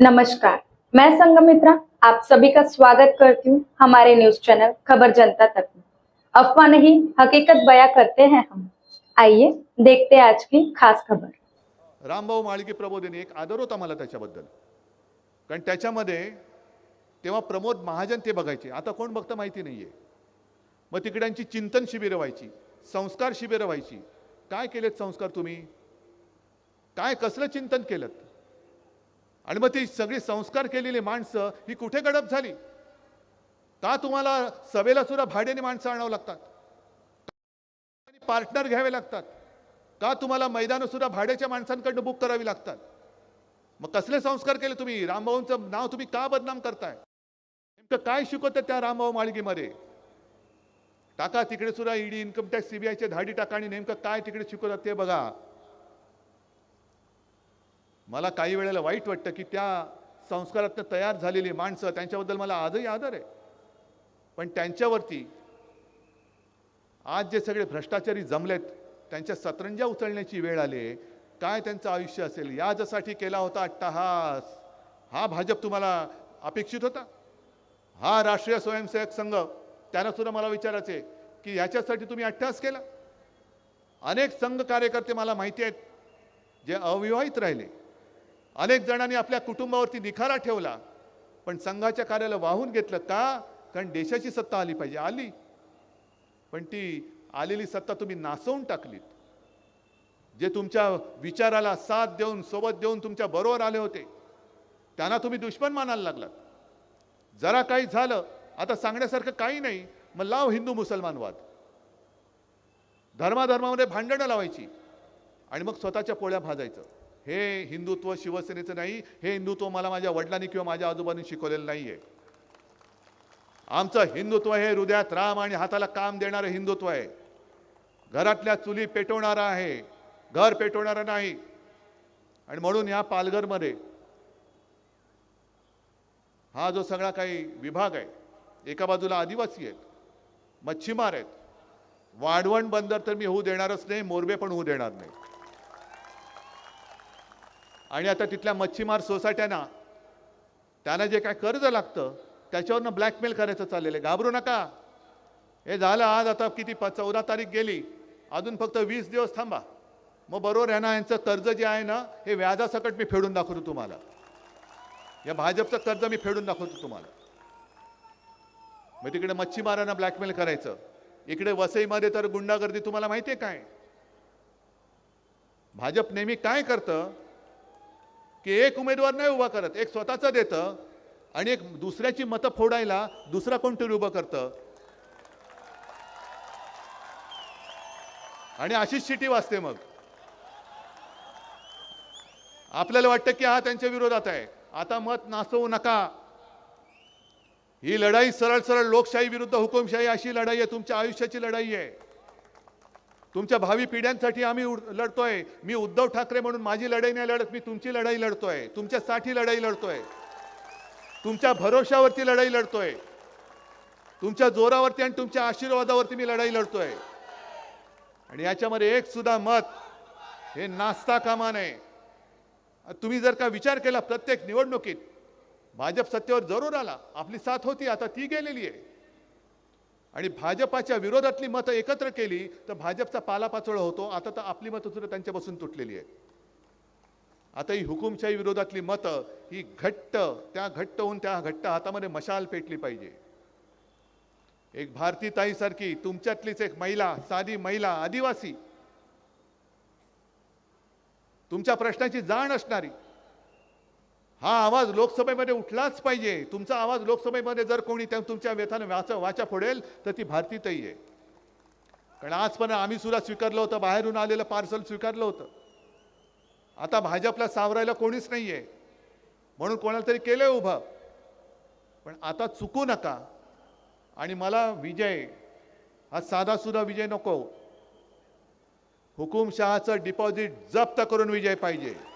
नमस्कार. मैं संगमित्रा आप सभी का स्वागत करती हूँ हमारे न्यूज चैनल खबर जनता तक में। अफवाह नहीं हकीकत बयां करते हैं हम। आइए देखते हैं आज की खास खबर। रामभाऊ माळगे प्रबोधिनी एक आदर होता मला त्याच्याबद्दल. कारण त्याच्यामध्ये तेव्हा प्रमोद महाजन ते बघायचे. आता कोण बघतं माहिती नाहीये. मग तिकड्यांची चिंतन शिबिरं व्हायची संस्कार शिबिरं व्हायची. काय केलेत संस्कार तुम्ही? काय कसलं चिंतन केलं आणि मग ती सगळी संस्कार केलेली माणसं ही कुठे गडप झाली? का तुम्हाला सभेला सुद्धा भाड्याने माणसं आणावं लागतात? पार्टनर घ्यावे लागतात. का तुम्हाला मैदानं सुद्धा भाड्याच्या माणसांकडनं बुक करावी लागतात? मग कसले संस्कार केले तुम्ही? रामभाऊंचं नाव तुम्ही का बदनाम करताय? नेमकं काय शिकवतं त्या रामभाऊ माळगीमध्ये टाका तिकडे सुद्धा ईडी इन्कम टॅक्स सीबीआयचे धाडी टाका आणि नेमकं काय तिकडे शिकवतात ते बघा. मला काही वेळेला वाईट वाटतं की त्या संस्कारातनं तयार झालेली माणसं त्यांच्याबद्दल मला आजही आदर आहे. पण त्यांच्यावरती आज जे सगळे भ्रष्टाचारी जमलेत त्यांच्या सतरंजा उचलण्याची वेळ आली आहे. काय त्यांचं आयुष्य असेल? याजसाठी केला होता अट्टहास. हा भाजप तुम्हाला अपेक्षित होता? हा राष्ट्रीय स्वयंसेवक संघ त्यांना सुद्धा मला विचारायचे आहे की ह्याच्यासाठी तुम्ही अट्टहास केला? अनेक संघ कार्यकर्ते मला माहिती आहेत जे अविवाहित राहिले. अनेक जणांनी आपल्या कुटुंबावरती निखारा ठेवला पण संघाच्या कार्याला वाहून घेतलं का? कारण देशाची सत्ता आली पाहिजे. आली. पण ती आलेली सत्ता तुम्ही नासवून टाकलीत. जे तुमच्या विचाराला साथ देऊन सोबत देऊन तुमच्या बरोबर आले होते त्यांना तुम्ही दुश्मन मानायला लागलात. जरा काही झालं आता सांगण्यासारखं काही नाही मग लाव हिंदू मुसलमान वाद धर्माधर्मामध्ये भांडणं लावायची आणि मग स्वतःच्या पोळ्या भाजायचं. हे हिंदुत्व शिवसेनेचं नाही हे हिंदुत्व मला माझ्या वडिलांनी किंवा माझ्या आजोबांनी शिकवलेलं नाही आहे आमचं हिंदुत्व हे हृदयात राम आणि हाताला काम देणारं हिंदुत्व आहे. घरातल्या चुली पेटवणारा आहे घर पेटवणारं नाही. आणि म्हणून या पालघरमध्ये हा जो सगळा काही विभाग आहे एका बाजूला आदिवासी आहेत मच्छीमार आहेत वाढवण बंदर तर मी होऊ देणारच नाही मोरबे पण होऊ देणार नाही. आणि आता तिथल्या मच्छीमार सोसायट्यांना त्यांना जे काय कर्ज लागतं त्याच्यावरनं ब्लॅकमेल करायचं चाललेलं आहे. घाबरू नका. हे झालं आज आता किती प चौदा तारीख गेली. अजून फक्त वीस दिवस थांबा. मग बरोबर आहे ना यांचं कर्ज जे आहे ना हे व्याजासकट मी फेडून दाखवतो तुम्हाला. या भाजपचं कर्ज मी फेडून दाखवतो तुम्हाला. मग तिकडे मच्छीमारांना ब्लॅकमेल करायचं. इकडे वसईमध्ये तर गुंडागर्दी तुम्हाला माहिती आहे काय? भाजप नेहमी काय करतं? की एक उमेदवार नाही उभा करत एक स्वतःचं देतं आणि एक दुसऱ्याची मतं फोडायला दुसरा कोणतरी उभं करतं. आणि अशीच शिटी वाजते मग. आपल्याला वाटतं की हा त्यांच्या विरोधात आहे. आता मत नाचवू नका. ही लढाई सरळ सरळ लोकशाही विरुद्ध हुकुमशाही अशी लढाई आहे तुमच्या आयुष्याची लढाई आहे. तुमच्या भावी पिढ्यांसाठी आम्ही उड- लढतोय. मी उद्धव ठाकरे म्हणून माझी लढाई नाही लढत मी तुमची लढाई लढतोय. तुमच्यासाठी लढाई लढतोय. तुमच्या भरोशावरती लढाई लढतोय. तुमच्या जोरावरती आणि तुमच्या आशीर्वादावरती मी लढाई लढतोय. आणि याच्यामध्ये एक सुद्धा मत हे नाचता कामा नये. तुम्ही जर का विचार केला प्रत्येक निवडणुकीत भाजप सत्तेवर जरूर आला. आपली साथ होती आता ती गेलेली आहे. आणि भाजपाच्या विरोधातली मतं एकत्र केली तर भाजपचा पालापाचोळा होतो. आता तर आपली मतं सुद्धा त्यांच्यापासून तुटलेली आहेत. आता ही हुकुमशाही विरोधातली मतं ही घट्ट त्या घट्ट होऊन त्या घट्ट हातामध्ये मशाल पेटली पाहिजे. एक भारती ताईसारखी तुमच्यातलीच एक महिला साधी महिला आदिवासी. तुमच्या प्रश्नाची जाण असणारी. हा आवाज लोकसभेमध्ये उठलाच पाहिजे. तुमचा आवाज लोकसभेमध्ये जर कोणी त्या तुमच्या व्यथानं वाचा वाचा फोडेल तर ती भारतीतही आहे. कारण आजपर्यंत आम्ही सुद्धा स्वीकारलं होतं बाहेरून आलेलं पार्सल स्वीकारलं होतं. आता भाजपला सावरायला कोणीच नाही आहे म्हणून कोणाला तरी केलंय उभं. पण आता चुकू नका. आणि मला विजय हा साधा सुद्धा विजय नको. हुकुमशहाचं डिपॉझिट जप्त करून विजय पाहिजे.